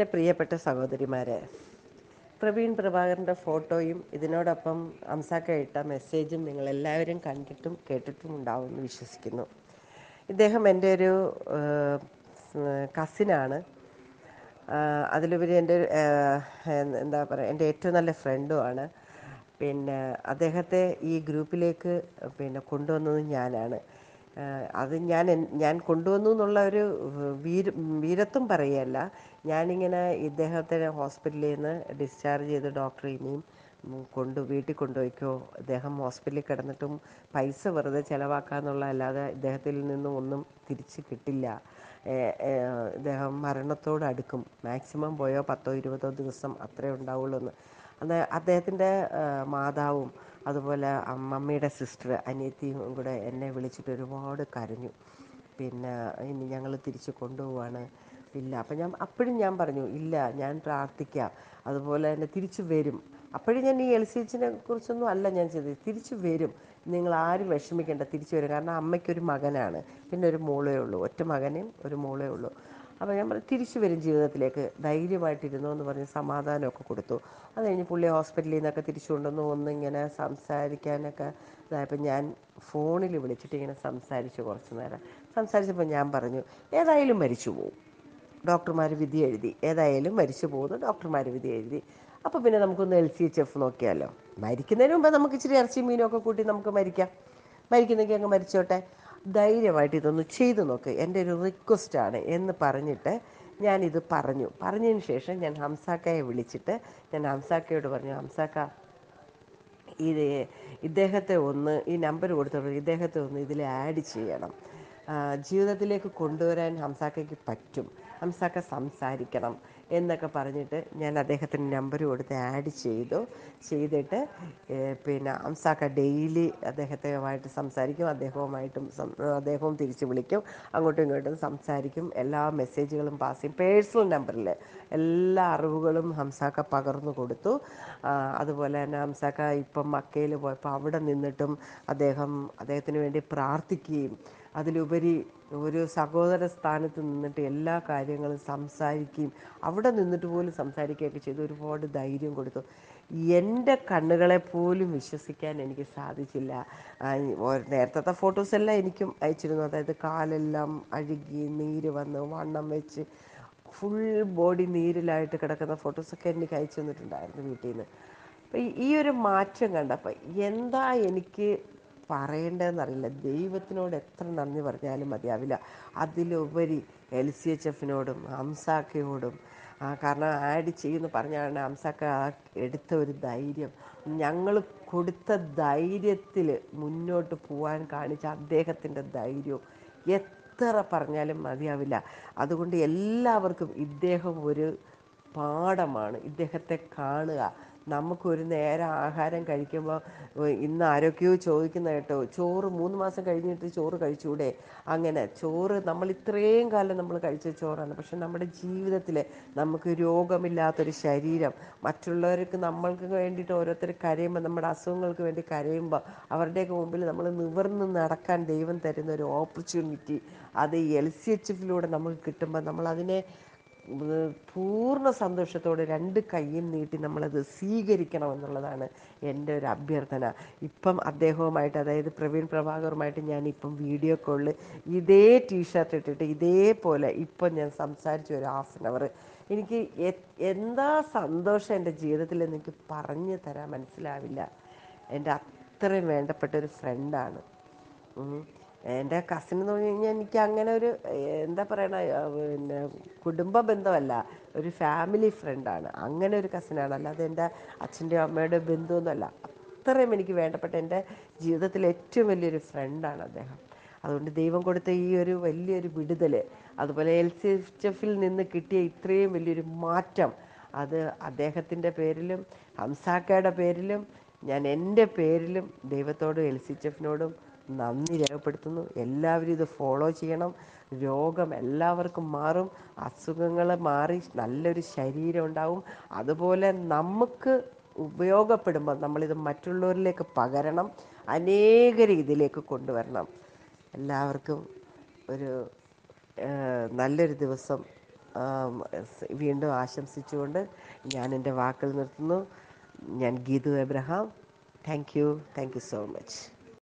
എന്റെ പ്രിയപ്പെട്ട സഹോദരിമാരെ പ്രവീൺ പ്രഭാകരന്റെ ഫോട്ടോയും ഇതിനോടൊപ്പം അംസാക്ക ഇട്ട മെസ്സേജും നിങ്ങളെല്ലാവരും കണ്ടിട്ടും കേട്ടിട്ടും ഉണ്ടാവുമെന്ന് വിശ്വസിക്കുന്നു. ഇദ്ദേഹം എന്റെ ഒരു കസിനാണ്. അതിലുപരി എന്റെ എന്താ പറയുക എന്റെ ഏറ്റവും നല്ല ഫ്രണ്ടുമാണ് പിന്നെ അദ്ദേഹത്തെ ഈ ഗ്രൂപ്പിലേക്ക് പിന്നെ കൊണ്ടുവന്നത് ഞാനാണ്. അത് ഞാൻ ഞാൻ കൊണ്ടുവന്നു എന്നുള്ള ഒരു വീര വീരത്വം പറയുകയല്ല. ഞാനിങ്ങനെ ഇദ്ദേഹത്തെ ഹോസ്പിറ്റലിൽ നിന്ന് ഡിസ്ചാർജ് ചെയ്ത് ഡോക്ടർ ഇനിയും കൊണ്ട് വീട്ടിൽ കൊണ്ടുപോയിക്കോ. ഇദ്ദേഹം ഹോസ്പിറ്റലിൽ കിടന്നിട്ടും പൈസ വെറുതെ ചിലവാക്കാന്നുള്ള അല്ലാതെ ഇദ്ദേഹത്തിൽ നിന്നും ഒന്നും തിരിച്ച് കിട്ടില്ല. ഇദ്ദേഹം മരണത്തോട് അടുക്കും. മാക്സിമം പോയോ പത്തോ ഇരുപതോ ദിവസം അത്രേ ഉണ്ടാവുള്ളൂ എന്ന് അന്ന് അദ്ദേഹത്തിന്റെ മാതാവും അതുപോലെ അമ്മമ്മയുടെ മമ്മിയുടെ സിസ്റ്റർ അനിയത്തിയും കൂടെ എന്നെ വിളിച്ചിട്ട് ഒരുപാട് കരഞ്ഞു. പിന്നെ ഇനി ഞങ്ങൾ തിരിച്ച് കൊണ്ടുപോവാണ്. ഇല്ല. അപ്പം ഞാൻ അപ്പോഴും ഞാൻ പറഞ്ഞു ഇല്ല ഞാൻ പ്രാർത്ഥിക്കാം. അതുപോലെ തന്നെ തിരിച്ചു വരും. അപ്പോഴും ഞാൻ ഈ എൽ സി എച്ചിനെ കുറിച്ചൊന്നും അല്ല ഞാൻ ചെയ്തത് തിരിച്ചു വരും. നിങ്ങൾ ആരും വിഷമിക്കേണ്ട തിരിച്ചു വരും. കാരണം അമ്മയ്ക്കൊരു മകനാണ്. പിന്നെ ഒരു മോളേ ഉള്ളൂ. ഒറ്റ മകനും ഒരു മോളേ ഉള്ളൂ. അപ്പോൾ ഞാൻ പറഞ്ഞു തിരിച്ചു വരും ജീവിതത്തിലേക്ക്. ധൈര്യമായിട്ടിരുന്നു എന്ന് പറഞ്ഞ് സമാധാനമൊക്കെ കൊടുത്തു. അത് കഴിഞ്ഞ് പുള്ളി ഹോസ്പിറ്റലിൽ നിന്നൊക്കെ തിരിച്ചു കൊണ്ടുവന്ന് ഒന്നിങ്ങനെ സംസാരിക്കാനൊക്കെ ഇതായപ്പോൾ ഞാൻ ഫോണിൽ വിളിച്ചിട്ട് ഇങ്ങനെ സംസാരിച്ചു കുറച്ച് നേരം. സംസാരിച്ചപ്പോൾ ഞാൻ പറഞ്ഞു ഏതായാലും മരിച്ചു പോകും ഡോക്ടർമാർ വിധി എഴുതി. ഏതായാലും മരിച്ചു പോകുന്നു ഡോക്ടർമാർ വിധി എഴുതി. അപ്പോൾ പിന്നെ നമുക്കൊന്ന് എൽ സി എച്ച് എഫ് നോക്കിയാലോ? മരിക്കുന്നതിന് മുമ്പ് നമുക്ക് ഇച്ചിരി ഇറച്ചി മീനൊക്കെ കൂട്ടി നമുക്ക് മരിക്കാം. മരിക്കുന്നെങ്കിൽ അങ്ങ് മരിച്ചോട്ടെ. ധൈര്യമായിട്ട് ഇതൊന്ന് ചെയ്തു നോക്ക്. എന്റെ ഒരു റിക്വസ്റ്റാണ് എന്ന് പറഞ്ഞിട്ട് ഞാനിത് പറഞ്ഞു. പറഞ്ഞതിന് ശേഷം ഞാൻ ഹംസാക്കയെ വിളിച്ചിട്ട് ഞാൻ ഹംസാക്കയോട് പറഞ്ഞു ഹംസാക്ക ഇത് ഇദ്ദേഹത്തെ ഒന്ന് ഈ നമ്പർ കൊടുത്തപ്പോൾ ഇദ്ദേഹത്തെ ഒന്ന് ഇതിൽ ആഡ് ചെയ്യണം. ജീവിതത്തിലേക്ക് കൊണ്ടുവരാൻ ഹംസാക്കയ്ക്ക് പറ്റും. ഹംസാക്ക സംസാരിക്കണം എന്നൊക്കെ പറഞ്ഞിട്ട് ഞാൻ അദ്ദേഹത്തിന് നമ്പർ കൊടുത്ത് ആഡ് ചെയ്തു. ചെയ്തിട്ട് പിന്നെ ഹംസാക്ക ഡെയിലി അദ്ദേഹത്തുമായിട്ട് സംസാരിക്കും. അദ്ദേഹവുമായിട്ടും അദ്ദേഹവും തിരിച്ച് വിളിക്കും. അങ്ങോട്ടും ഇങ്ങോട്ടും സംസാരിക്കും. എല്ലാ മെസ്സേജുകളും പാസ് ചെയ്യും. പേഴ്സണൽ നമ്പറിൽ എല്ലാ അറിവുകളും ഹംസാക്ക പകർന്നു കൊടുത്തു. അതുപോലെ തന്നെ ഹംസാക്ക ഇപ്പം മക്കയിൽ പോയപ്പോൾ അവിടെ നിന്നിട്ടും അദ്ദേഹം അദ്ദേഹത്തിന് വേണ്ടി പ്രാർത്ഥിക്കുകയും അതിലുപരി ഒരു സഹോദര സ്ഥാനത്ത് നിന്നിട്ട് എല്ലാ കാര്യങ്ങളും സംസാരിക്കുകയും അവിടെ നിന്നിട്ട് പോലും സംസാരിക്കുകയൊക്കെ ചെയ്ത്. ഒരുപാട് ധൈര്യം കൊടുത്തു. എന്റെ കണ്ണുകളെ പോലും വിശ്വസിക്കാൻ എനിക്ക് സാധിച്ചില്ല. നേരത്തെ ഫോട്ടോസെല്ലാം എനിക്കും അയച്ചിരുന്നു. അതായത് കാലെല്ലാം അഴുകി നീര് വന്ന് വണ്ണം വെച്ച് ഫുൾ ബോഡി നീരിലായിട്ട് കിടക്കുന്ന ഫോട്ടോസൊക്കെ എനിക്ക് അയച്ചു തന്നിട്ടുണ്ടായിരുന്നു വീട്ടിൽ നിന്ന് അപ്പം ഈ ഒരു മാറ്റം കണ്ടപ്പോൾ എന്താ എനിക്ക് പറയേണ്ടതെന്നറിയില്ല. ദൈവത്തിനോട് എത്ര നന്ദി പറഞ്ഞാലും മതിയാവില്ല. അതിലുപരി എൽ സി എച്ച് എഫിനോടും ഹംസാക്കയോടും കാരണം ആഡ് ചെയ്യുന്ന പറഞ്ഞാണ് ഹംസാക്ക എടുത്ത ഒരു ധൈര്യം. ഞങ്ങൾ കൊടുത്ത ധൈര്യത്തിൽ മുന്നോട്ട് പോകാൻ കാണിച്ച അദ്ദേഹത്തിന്റെ ധൈര്യവും എത്ര പറഞ്ഞാലും മതിയാവില്ല. അതുകൊണ്ട് എല്ലാവർക്കും ഇദ്ദേഹം ഒരു പാഠമാണ്. ഇദ്ദേഹത്തെ കാണുക. നമുക്കൊരു നേരം ആഹാരം കഴിക്കുമ്പോൾ ഇന്ന് ആരൊക്കെയോ ചോദിക്കുന്ന കേട്ടോ ചോറ് മൂന്ന് മാസം കഴിഞ്ഞിട്ട് ചോറ് കഴിച്ചൂടെ? അങ്ങനെ ചോറ് നമ്മൾ ഇത്രയും കാലം നമ്മൾ കഴിച്ച ചോറാണ്. പക്ഷെ നമ്മുടെ ജീവിതത്തിൽ നമുക്ക് രോഗമില്ലാത്തൊരു ശരീരം മറ്റുള്ളവർക്ക് നമ്മൾക്ക് വേണ്ടിയിട്ട് ഓരോരുത്തർ കരയുമ്പോൾ നമ്മുടെ അസുഖങ്ങൾക്ക് വേണ്ടി കരയുമ്പോൾ അവരുടെയൊക്കെ മുമ്പിൽ നമ്മൾ നിവർന്ന് നടക്കാൻ ദൈവം തരുന്ന ഒരു ഓപ്പർച്യൂണിറ്റി അത് എൽ സി എച്ച് എഫിലൂടെ നമുക്ക് കിട്ടുമ്പോൾ നമ്മളതിനെ ഉം, പൂർണ സന്തോഷത്തോടെ രണ്ട് കൈയും നീട്ടി നമ്മളത് സ്വീകരിക്കണം എന്നുള്ളതാണ് എന്റെ ഒരു അഭ്യർത്ഥന. ഇപ്പം അദ്ദേഹവുമായിട്ട് അതായത് പ്രവീൺ പ്രഭാകറുമായിട്ട് ഞാൻ ഇപ്പം വീഡിയോ കോളിൽ ഇതേ ടീഷർട്ട് ഇട്ടിട്ട് ഇതേപോലെ ഇപ്പം ഞാൻ സംസാരിച്ചു ഒരു ഹാഫ് ആൻ അവർ എനിക്ക് എന്താ സന്തോഷം എന്റെ ജീവിതത്തിൽ എനിക്ക് പറഞ്ഞു തരാൻ മനസ്സിലാവില്ല. എന്റെ അത്രയും വേണ്ടപ്പെട്ട ഒരു ഫ്രണ്ടാണ്. എന്റെ കസിൻ എന്ന് പറഞ്ഞു കഴിഞ്ഞാൽ എനിക്ക് അങ്ങനെ ഒരു എന്താ പറയണ പിന്നെ കുടുംബ ബന്ധമല്ല ഒരു ഫാമിലി ഫ്രണ്ടാണ് അങ്ങനെ ഒരു കസിനാണ് അല്ലാതെ എന്റെ അച്ഛന്റെയോ അമ്മയുടെ ബന്ധുവൊന്നുമല്ല. അത്രയും എനിക്ക് വേണ്ടപ്പെട്ട എന്റെ ജീവിതത്തിലെ ഏറ്റവും വലിയൊരു ഫ്രണ്ടാണ് അദ്ദേഹം. അതുകൊണ്ട് ദൈവം കൊടുത്ത ഈ ഒരു വലിയൊരു വിടുതൽ അതുപോലെ എൽ സി എച്ച് എഫിൽ നിന്ന് കിട്ടിയ ഇത്രയും വലിയൊരു മാറ്റം അത് അദ്ദേഹത്തിന്റെ പേരിലും ഹംസാക്കയുടെ പേരിലും ഞാൻ എന്റെ പേരിലും ദൈവത്തോടും എൽ സി എച്ച് എഫിനോടും നന്ദി രേഖപ്പെടുത്തുന്നു. എല്ലാവരും ഇത് ഫോളോ ചെയ്യണം. രോഗം എല്ലാവർക്കും മാറും. അസുഖങ്ങൾ മാറി നല്ലൊരു ശരീരം ഉണ്ടാവും. അതുപോലെ നമുക്ക് ഉപയോഗപ്പെടുമ്പോൾ നമ്മളിത് മറ്റുള്ളവരിലേക്ക് പകരണം. അനേക രീതിയിലേക്ക് കൊണ്ടുവരണം. എല്ലാവർക്കും ഒരു നല്ലൊരു ദിവസം വീണ്ടും ആശംസിച്ചുകൊണ്ട് ഞാൻ എന്റെ വാക്കുകൾ നിർത്തുന്നു. ഞാൻ Geethu Abraham. Thank you thank you so much